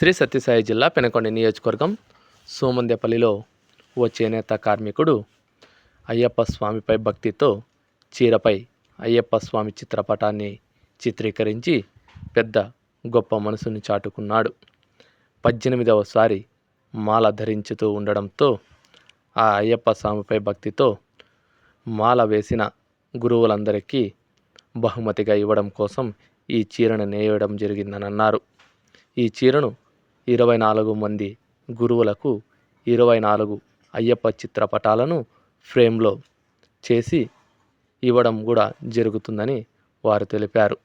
శ్రీ సత్యసాయి జిల్లా పెనకొండ నియోజకవర్గం సోమందేపల్లిలో ఓ చేనేత కార్మికుడు అయ్యప్ప స్వామిపై భక్తితో చీరపై అయ్యప్ప స్వామి చిత్రపటాన్ని చిత్రీకరించి పెద్ద గొప్ప మనసుని చాటుకున్నాడు. పద్దెనిమిదవసారి మాల ధరించుతూ ఉండడంతో ఆ అయ్యప్ప స్వామిపై భక్తితో మాల వేసిన గురువులందరికీ బహుమతిగా ఇవ్వడం కోసం ఈ చీరను నేయడం జరిగిందని అన్నారు ఈ చీరను ఇరవై నాలుగు మంది గురువులకు ఇరవై నాలుగు అయ్యప్ప చిత్రపటాలను ఫ్రేమ్లో చేసి ఇవ్వడం కూడా జరుగుతుందని వారు తెలిపారు.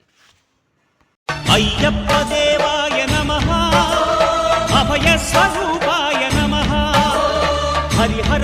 అయ్యప్ప దేవాయ నమ అభయ స్వరూపాయ నమ హరిహర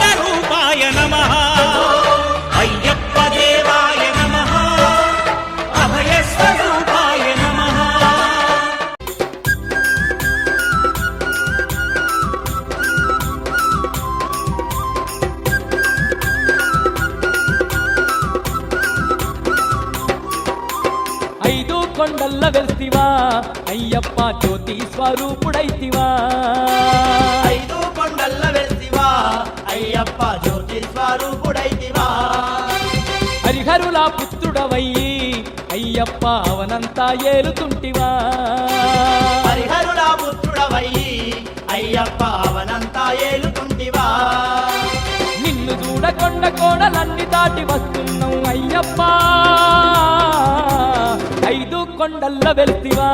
కొండల్ల వెల్తివా అయ్యప్ప జ్యోతి స్వరూపుడైతివా? ఐదు కొండల్ల వెళ్తివా? అయ్యప్ప జ్యోతి స్వరూపుడైతివా? హరిహరుల పుత్రుడవయ్యి అయ్యప్ప అవనంతా ఏలుతుంటివా? హరిహరుల పుత్రుడవయ్యి అయ్యప్ప కొండ కోడలన్నీ దాటి వస్తున్నావు అయ్యప్ప. ఐదు కొండల్ల వెళ్తివా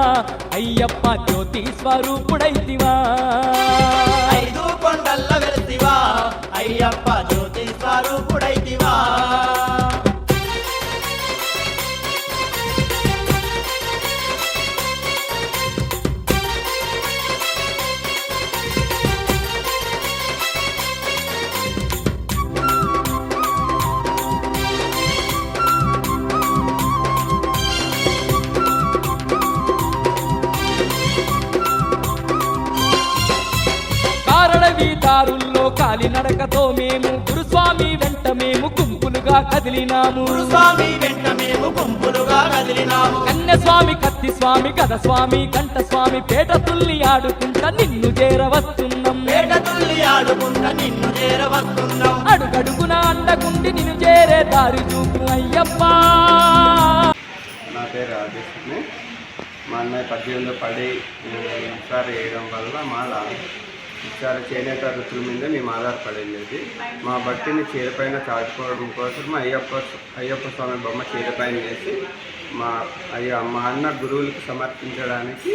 అయ్యప్ప జ్యోతి స్వరూపుడైతివా. ఐదు కొండల్ల వెళ్తివా అయ్యప్ప జ్యోతి దారుల్లో కాలినడకతో మేము గురుస్వామి వెంట మేము గుంపులుగా కదిలినాము. స్వామి వెంట మేము గుంపులుగా కదిలినాము. కన్యస్వామి కత్తి స్వామి గద స్వామి గంట స్వామి పేట తుల్లి ఆడుకుంటా నిన్ను చేరవస్తున్నాం పేట తుల్లి ఆడుకుంటా నిన్ను చేరవస్తున్నాం అడుగడుగున అండగుండి నిన్ను చేరే దారి చూపు అయ్యప్ప. నా పేరు రాజేష్ని మా అన్నయ్య పద్దెనిమిది పడి ఇన్స్టార్ వేయడం వల్ల మాల ఇచ్చారు చేనేత వృత్తుల మీద మేము ఆధారపడింది మా భక్తిని చీరపైన చాటుకోవడం కోసం అయ్యప్ప అయ్యప్ప స్వామి బొమ్మ చీరపైన వేసి మా అయ్య మా అన్న గురువులకు సమర్పించడానికి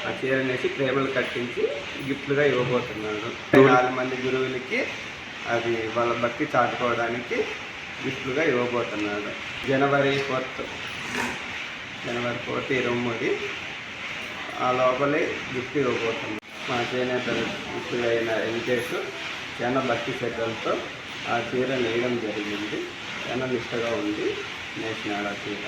ఆ చీరనేసి ప్రేమలు కట్టించి గిఫ్ట్లుగా ఇవ్వబోతున్నాడు నాలుగు మంది గురువులకి అది వాళ్ళ భక్తి చాటుకోవడానికి గిఫ్ట్లుగా ఇవ్వబోతున్నాడు జనవరి ఫోర్త్ జనవరి ఫోర్త్ ఇరవై మూడు ఆ లోపలే గిఫ్ట్ ఇవ్వబోతున్నాడు మా చేనేత గిఫ్ట్ వెంకటేష్ చాలా భక్తి శ్రద్ధలతో ఆ చీర నేయడం జరిగింది. చాలా నిష్టగా ఉంది. నేషనల్ ఆ చీర.